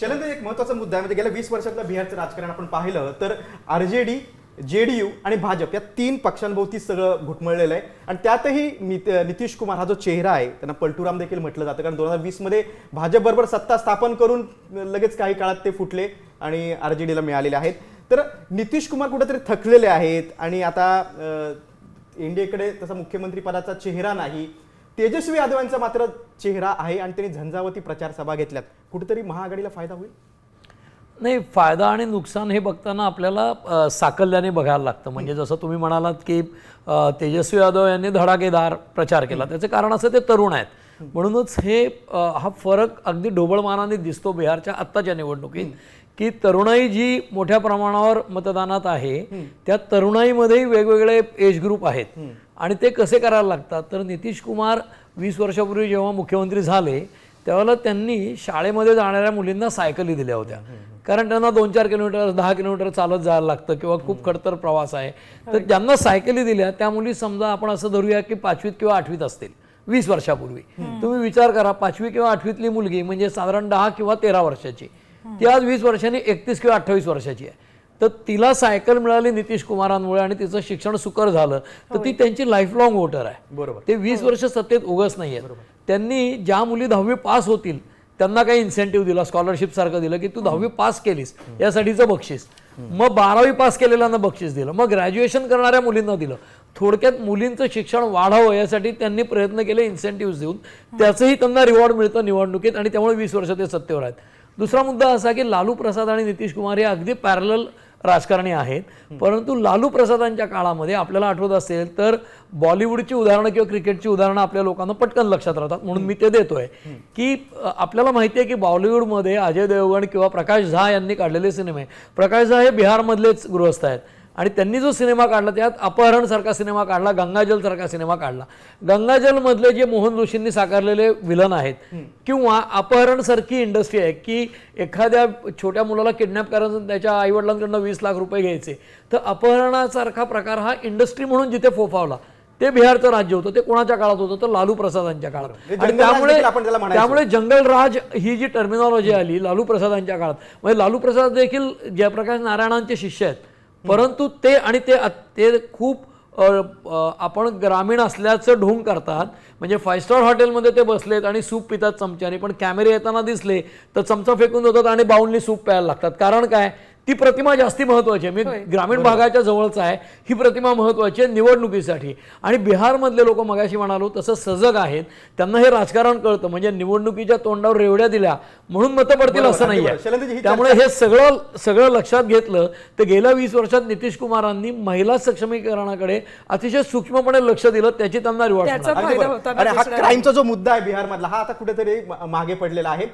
चलन एक महत्त्वाचा मुद्दा आहे. म्हणजे गेल्या वीस वर्षातलं बिहारचं राजकारण आपण पाहिलं तर आरजेडी जेडीयू आणि भाजप या तीन पक्षांभोवती सगळं घुटमळलेलं आहे. आणि त्यातही नितीश कुमार हा जो चेहरा आहे त्यांना पलटूराम देखील म्हटलं जातं. कारण दोन हजार वीसमध्ये भाजप बरोबर सत्ता स्थापन करून लगेच काही काळात ते फुटले आणि आरजेडीला मिळालेले आहेत. तर नितीश कुमार कुठेतरी थकलेले आहेत आणि आता एनडीएकडे तसा मुख्यमंत्री पदाचा चेहरा नाही. तेजस्वी यादव यांचा मात्र चेहरा आहे आणि त्यांनी झंझावती प्रचार सभा घेतल्यात. कुठेतरी महाआघाडीला फायदा होईल? नाही फायदा आणि नुकसान हे बघताना आपल्याला साकल्याने बघायला लागतं. म्हणजे जसं तुम्ही म्हणालात की तेजस्वी यादव यांनी धडाकेदार प्रचार केला. त्याचं कारण असं ते तरुण आहेत. म्हणूनच हे हा फरक अगदी ढोबळमानाने दिसतो बिहारच्या आत्ताच्या निवडणुकीत. की तरुणाई जी मोठ्या प्रमाणावर मतदानात आहे त्या तरुणाईमध्येही वेगवेगळे एज ग्रुप आहेत. आणि ते कसे करायला लागतात? तर नितीश कुमार वीस वर्षापूर्वी जेव्हा मुख्यमंत्री झाले त्यावेळेला त्यांनी शाळेमध्ये जाणाऱ्या मुलींना सायकली दिल्या होत्या. कारण त्यांना दोन चार किलोमीटर दहा किलोमीटर चालत जायला लागतं किंवा खूप खडतर प्रवास आहे. तर ज्यांना सायकली दिल्या त्या मुली समजा आपण असं धरूया की पाचवीत किंवा आठवीत असतील वीस वर्षापूर्वी. तुम्ही विचार करा पाचवी किंवा आठवीतली मुलगी म्हणजे साधारण दहा किंवा तेरा वर्षाची ती आज वीस वर्षांनी एकतीस किंवा अठ्ठावीस वर्षाची आहे. तर तिला सायकल मिळाली नितीश कुमारांमुळे आणि तिचं शिक्षण सुकर झालं. तर ती त्यांची लाईफ लॉंग वोटर आहे. बरोबर. ते वीस वर्ष सत्तेत उगस नाही आहेत. त्यांनी ज्या मुली दहावी पास होतील त्यांना काही इन्सेंटिव्ह दिला स्कॉलरशिप सारखं दिलं की तू दहावी पास केलीस यासाठीचं बक्षीस. मग बारावी पास केलेल्यांना बक्षीस दिलं. मग ग्रॅज्युएशन करणाऱ्या मुलींना दिलं. थोडक्यात मुलींचं शिक्षण वाढावं यासाठी त्यांनी प्रयत्न केले इन्सेंटिव्ह देऊन. त्याचंही त्यांना रिवॉर्ड मिळतं निवडणुकीत आणि त्यामुळे वीस वर्ष ते सत्तेवर आहेत. दुसरा मुद्दा असा की लालू प्रसाद आणि नितीश कुमार हे अगदी पॅरल राजकारणी आहेत. परंतु लालू प्रसादांच्या काळामध्ये आपल्याला आठवत असेल तर बॉलिवूडची उदाहरणं किंवा क्रिकेटची उदाहरणं आपल्या लोकांना पटकन लक्षात राहतात. म्हणून मी ते देतोय. की आपल्याला माहिती आहे की बॉलिवूडमध्ये अजय देवगण किंवा प्रकाश झा यांनी काढलेले सिनेमे. प्रकाश झा हे बिहारमधलेच गृहस्थ आहेत. आणि त्यांनी जो सिनेमा काढला त्यात अपहरण सारखा सिनेमा काढला गंगाजल सारखा सिनेमा काढला. गंगाजल मधले जे मोहन जोशींनी साकारलेले विलन आहेत किंवा अपहरण सारखी इंडस्ट्री आहे की एखाद्या छोट्या मुलाला किडनॅप करायचं त्याच्या आईवडिलांकडनं वीस लाख रुपये घ्यायचे तर अपहरणासारखा प्रकार हा इंडस्ट्री म्हणून जिथे फोफावला ते बिहारचं राज्य होतं ते कोणाच्या काळात होतं तर लालू प्रसादांच्या काळात. आणि त्यामुळे. त्यामुळे जंगल राज ही जी टर्मिनॉलॉजी आली लालू प्रसादांच्या काळात म्हणजे लालू प्रसाद देखील जयप्रकाश नारायणांचे शिष्य आहेत परंतु ते आणि ते ते खूप आपण ग्रामीण असल्याचं ढोंग करतात. म्हणजे फाय स्टार हॉटेलमध्ये ते बसलेत आणि सूप पितात चमच्याने पण कॅमेरे येताना दिसले तर चमचा फेकून जातात आणि बाउंडली सूप प्यायला लागतात. कारण काय? ती प्रतिमा जास्ती महत्वाची आहे. मी ग्रामीण भागाच्या जवळच आहे. ही प्रतिमा महत्वाची आहे निवडणुकीसाठी. आणि बिहारमधले लोक मगाशी म्हणालो तसं सजग आहेत. त्यांना हे राजकारण कळतं. म्हणजे निवडणुकीच्या तोंडावर रेवड्या दिल्या. म्हणून मतं पडतील असं नाही ही आहे त्यामुळे हे सगळं सगळं लक्षात घेतलं तर गेल्या वीस वर्षात नितीश कुमारांनी महिला सक्षमीकरणाकडे अतिशय सूक्ष्मपणे लक्ष दिलं. त्याची त्यांना रिवॉर्ड हा क्राईमचा जो मुद्दा आहे बिहारमधला हा आता कुठेतरी मागे पडलेला आहे.